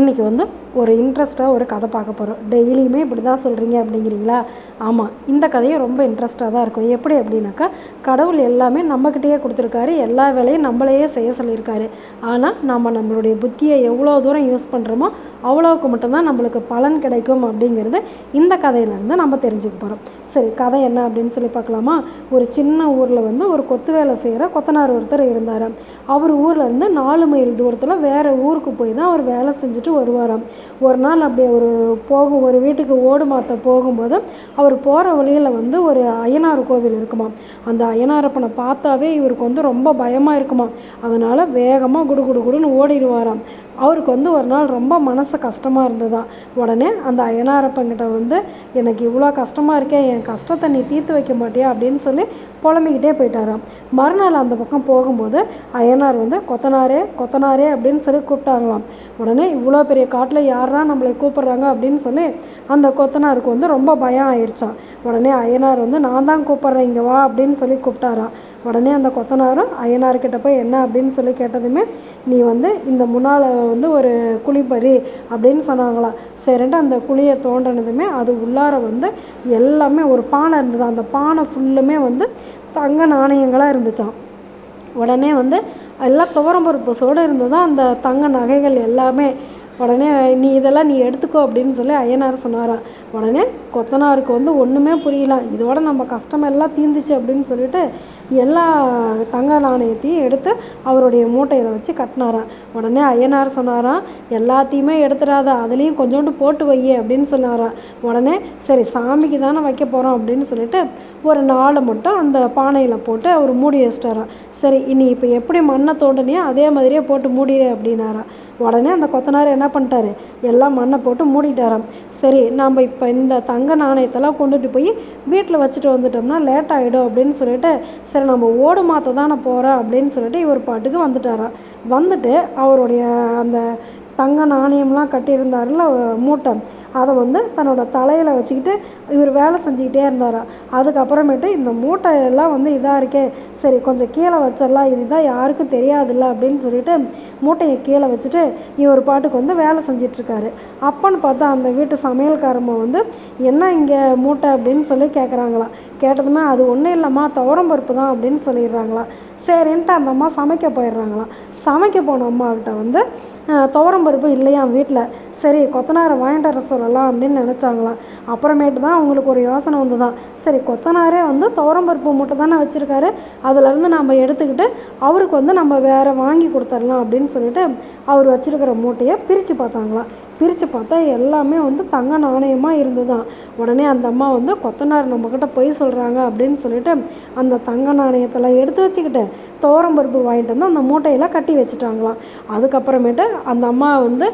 இன்றைக்கி வந்து ஒரு இன்ட்ரெஸ்ட்டாக ஒரு கதை பார்க்க போகிறோம் டெய்லியுமே இப்படி தான் சொல்கிறீங்க அப்படிங்கிறீங்களா? ஆமாம் இந்த கதையும் ரொம்ப இன்ட்ரெஸ்ட்டாக தான் இருக்கும். எப்படி அப்படின்னாக்கா கடவுள் எல்லாமே நம்மக்கிட்டேயே கொடுத்துருக்காரு. எல்லா வேலையும் நம்மளையே செய்ய சொல்லியிருக்காரு. ஆனால் நம்ம நம்மளுடைய புத்தியை எவ்வளோ தூரம் யூஸ் பண்ணுறோமோ அவ்வளோவுக்கு மட்டும்தான் நம்மளுக்கு பலன் கிடைக்கும் அப்படிங்கிறது இந்த கதையிலேருந்து நம்ம தெரிஞ்சுக்க போகிறோம் சரி கதை என்ன அப்படின்னு சொல்லி பார்க்கலாமா? ஒரு சின்ன ஊரில் வந்து ஒரு கொத்து வேலை செய்கிற கொத்தனார் ஒருத்தர் இருந்தார் அவர் ஊரில் இருந்து நாலு மைல் தூரத்தில் வேறு ஊருக்கு போய் தான் அவர் வேலை செஞ்சு வச்சுட்டு வருவாராம் ஒரு நாள் அப்படி ஒரு போகும் ஒரு வீட்டுக்கு ஓடு மாற்ற போகும்போது அவர் போகிற வழியில் வந்து ஒரு அய்யனார் கோவில் இருக்குமா? அந்த அய்யனாரப்பனை பார்த்தாவே இவருக்கு வந்து ரொம்ப பயமாக இருக்குமா? அதனால் வேகமாக குடு குடு குடுன்னு ஓடிடுவாராம். அவருக்கு வந்து ஒரு நாள் ரொம்ப மனசு கஷ்டமாக இருந்ததா? உடனே அந்த அயனாரப்பங்கிட்ட வந்து எனக்கு இவ்வளோ கஷ்டமாக இருக்கே என் கஷ்டத்தை நீ தீர்த்து வைக்க மாட்டியா? அப்படின்னு சொல்லி புலம்பிக்கிட்டே போயிட்டாராம். மறுநாள் அந்த பக்கம் போகும்போது அய்யனார் வந்து கொத்தனாரே கொத்தனாரே அப்படின்னு சொல்லி கூப்பிட்டாங்களாம். உடனே இவ்வளோ பெரிய காட்டில் யாரா நம்மளை கூப்பிட்றாங்க? அப்படின்னு சொல்லி அந்த கொத்தனாருக்கு வந்து ரொம்ப பயம் ஆயிடுச்சான் உடனே அய்யனார் வந்து நான் தான் கூப்பிட்றேன் இங்கே வா அப்படின்னு சொல்லி கூப்பிட்டாராம். உடனே அந்த கொத்தனாரும் அயனார்கிட்ட போய் என்ன? அப்படின்னு சொல்லி கேட்டதுமே நீ வந்து இந்த முன்னால் வந்து ஒரு குழிப்பறி அப்படின்னு சொன்னாங்களாம். சரின்ட்டு அந்த குழியை தோண்டினதுமே அது உள்ளார வந்து எல்லாமே ஒரு பானை இருந்தது. அந்த பானை ஃபுல்லுமே வந்து தங்க நாணயங்களாக இருந்துச்சாம். உடனே வந்து எல்லாம் துவரம்பருப்பு சோடு இருந்ததா அந்த தங்க நகைகள் எல்லாமே உடனே நீ இதெல்லாம் நீ எடுத்துக்கோ அப்படின்னு சொல்லி ஐயனார் சொன்னாராம். உடனே கொத்தனாருக்கு வந்து ஒன்றுமே புரியலாம் இதோட நம்ம கஷ்டம் எல்லாம் தீந்துச்சு அப்படின்னு சொல்லிட்டு எல்லா தங்க நாணயத்தையும் எடுத்து அவருடைய மூட்டையில் வச்சு கட்டினாராம். உடனே ஐயனார் சொன்னாராம் எல்லாத்தையுமே எடுத்துடாத அதுலேயும் கொஞ்சோண்டு போட்டு வை அப்படின்னு சொன்னாராம். உடனே சரி சாமிக்கு தானே வைக்க போகிறோம் அப்படின்னு சொல்லிட்டு ஒரு நாலு மட்டும் அந்த பானையில் போட்டு அவர் மூடி வச்சிட்டாராம். சரி இனி இப்போ எப்படி மண்ணை தோண்டினியோ அதே மாதிரியே போட்டு மூடிடு அப்படின்னாராம். உடனே அந்த கொத்தனார் என்ன பண்ணிட்டாரு? எல்லாம் மண்ணை போட்டு மூடிட்டாராம். சரி நம்ம இப்போ இந்த தங்க நாணயத்தெல்லாம் கொண்டுட்டு போய் வீட்டில் வச்சுட்டு வந்துட்டோம்னா லேட் ஆகிடும் அப்படின்னு சொல்லிட்டு சரி நம்ம ஓடு மாற்ற தானே போகிறோம் அப்படின்னு சொல்லிட்டு இவர் பாட்டுக்கு வந்துட்டாராம். வந்துட்டு அவருடைய அந்த தங்க நாணயம்லாம் கட்டியிருந்தாருல மூட்டை. அதை வந்து தன்னோட தலையில் வச்சுக்கிட்டு இவர் வேலை செஞ்சுக்கிட்டே இருந்தாராம் அதுக்கப்புறமேட்டு இந்த மூட்டையெல்லாம் வந்து இதாக இருக்கே. சரி கொஞ்சம் கீழே வச்சிடலாம். இதுதான் யாருக்கும் தெரியாதுல்ல அப்படின்னு சொல்லிட்டு மூட்டையை கீழே வச்சுட்டு இவர் பாட்டுக்கு வந்து வேலை செஞ்சிட்ருக்காரு. அப்பன்னு பார்த்தா அந்த வீட்டு சமையல்காரம்மா வந்து என்ன இங்கே மூட்டை? அப்படின்னு சொல்லி கேட்குறாங்களாம் கேட்டதுமே அது ஒன்றும் இல்லைம்மா துவரம் பருப்பு தான் அப்படின்னு சொல்லிடுறாங்களாம் சரின்ட்டு அந்த அம்மா சமைக்க போயிடுறாங்களாம் சமைக்க போன அம்மாக்கிட்ட வந்து துவரம் பருப்பு இல்லையா வீட்டில் சரி கொத்தனாரை வாங்கிட்டு வர சொல்லலாம் அப்படின்னு நினச்சாங்களாம். அப்புறமேட்டு தான் அவங்களுக்கு ஒரு யோசனை வந்து தான் சரி கொத்தனாரே வந்து துவரம்பருப்பு மூட்டை தானே வச்சுருக்காரு. அதிலேருந்து நம்ம எடுத்துக்கிட்டு அவருக்கு வந்து நம்ம வேறு வாங்கி கொடுத்துடலாம் அப்படின்னு சொல்லிட்டு அவர் வச்சுருக்கிற மூட்டையை பிரித்து பார்த்தாங்களாம். பிரித்து பார்த்தா எல்லாமே வந்து தங்க நாணயமாக இருந்ததுதான் உடனே அந்த அம்மா வந்து கொத்தனார் நம்மக்கிட்ட பொய் சொல்கிறாங்க அப்படின்னு சொல்லிட்டு அந்த தங்க நாணயத்தெல்லாம் எடுத்து வச்சுக்கிட்டு துவரம்பருப்பு வாங்கிட்டு வந்து அந்த மூட்டையெல்லாம் கட்டி வச்சுட்டாங்களாம். அதுக்கப்புறமேட்டு அந்த அம்மா வந்து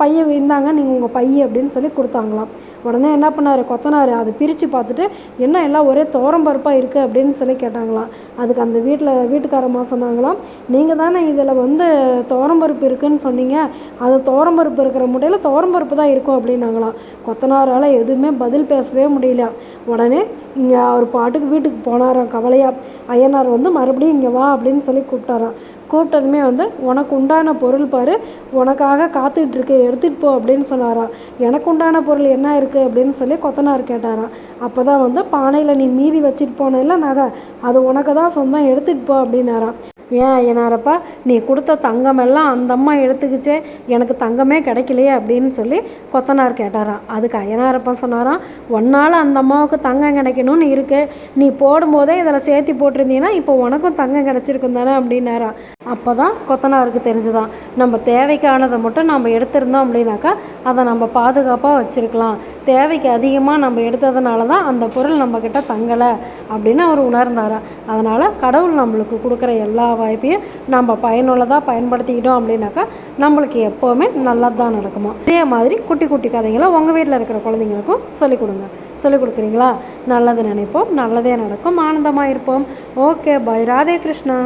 பைய இருந்தாங்க நீங்கள் உங்கள் பைய அப்படின்னு சொல்லி கொடுத்தாங்களாம். உடனே என்ன பண்ணார் கொத்தனார் அதை பிரித்து பார்த்துட்டு என்ன எல்லாம் ஒரே துவரம்பருப்பாக இருக்குது அப்படின்னு சொல்லி கேட்டாங்களாம். அதுக்கு அந்த வீட்டில் வீட்டுக்காரம்மா சொன்னாங்களாம் நீங்கள் தானே இதில் வந்து துவரம்பருப்பு இருக்குதுன்னு சொன்னீங்க. அது துவரம்பருப்பு இருக்கிற முட்டையில் துவரம்பருப்பு தான் இருக்கும் அப்படின்னாங்களாம். கொத்தனாரால் எதுவுமே பதில் பேசவே முடியல. உடனே இங்கே அவர் பாட்டுக்கு வீட்டுக்கு போனாராம் கவலையாக ஐயனார் வந்து மறுபடியும் இங்கே வா அப்படின்னு சொல்லி கூப்பிட்டாராம். கூப்பிட்டதுமே வந்து உனக்கு உண்டான பொருள் பாரு உனக்காக காத்துக்கிட்டு இருக்கு எடுத்துகிட்டு போ அப்படின்னு சொன்னாராம். எனக்கு உண்டான பொருள் என்ன இருக்குது அப்படின்னு சொல்லி கொத்தனார் கேட்டாராம். அப்போ தான் வந்து பானையில் நீ மீதி வச்சுட்டு போனதில்ல நகை அது உனக்கு தான் சொந்தம் எடுத்துகிட்டு போ அப்படின்னாராம். ஏன் என்னாரப்பா? நீ கொடுத்த தங்கமெல்லாம் அந்த அம்மா எடுத்துக்கிச்சே எனக்கு தங்கமே கிடைக்கலையே அப்படின்னு சொல்லி கொத்தனார் கேட்டாராம். அதுக்கு ஐயனாரப்பா சொன்னாராம் ஒன்னால் அந்த அம்மாவுக்கு தங்கம் கிடைக்கணும்னு இருக்கு. நீ போடும்போதே இதில் சேர்த்து போட்டிருந்தீங்கன்னா இப்போ உனக்கும் தங்கம் கிடச்சிருக்கும் தானே? அப்படின்னாராம். அப்போ தான் கொத்தனாருக்கு தெரிஞ்சுதான். நம்ம தேவைக்கானதை மட்டும் நம்ம எடுத்திருந்தோம் அப்படின்னாக்கா அதை நம்ம பாதுகாப்பாக வச்சுருக்கலாம். தேவைக்கு அதிகமாக நம்ம எடுத்ததுனால தான் அந்த பொருள் நம்மக்கிட்ட தங்கலை அப்படின்னு அவர் உணர்ந்தார். அதனால் கடவுள் நம்மளுக்கு கொடுக்குற எல்லா வாய்ப்பையும் நம்ம பயனுள்ளதாக பயன்படுத்திக்கிட்டோம் அப்படின்னாக்கா நம்மளுக்கு எப்போவுமே நல்லது தான் நடக்குமா. இதே மாதிரி குட்டி குட்டி கதைகளை உங்கள் வீட்டில் இருக்கிற குழந்தைங்களுக்கும் சொல்லிக் கொடுங்க. சொல்லிக் கொடுக்குறீங்களா? நல்லது நினைப்போம் நல்லதே நடக்கும் ஆனந்தமாக இருப்போம். Okay bye Radhe Krishna.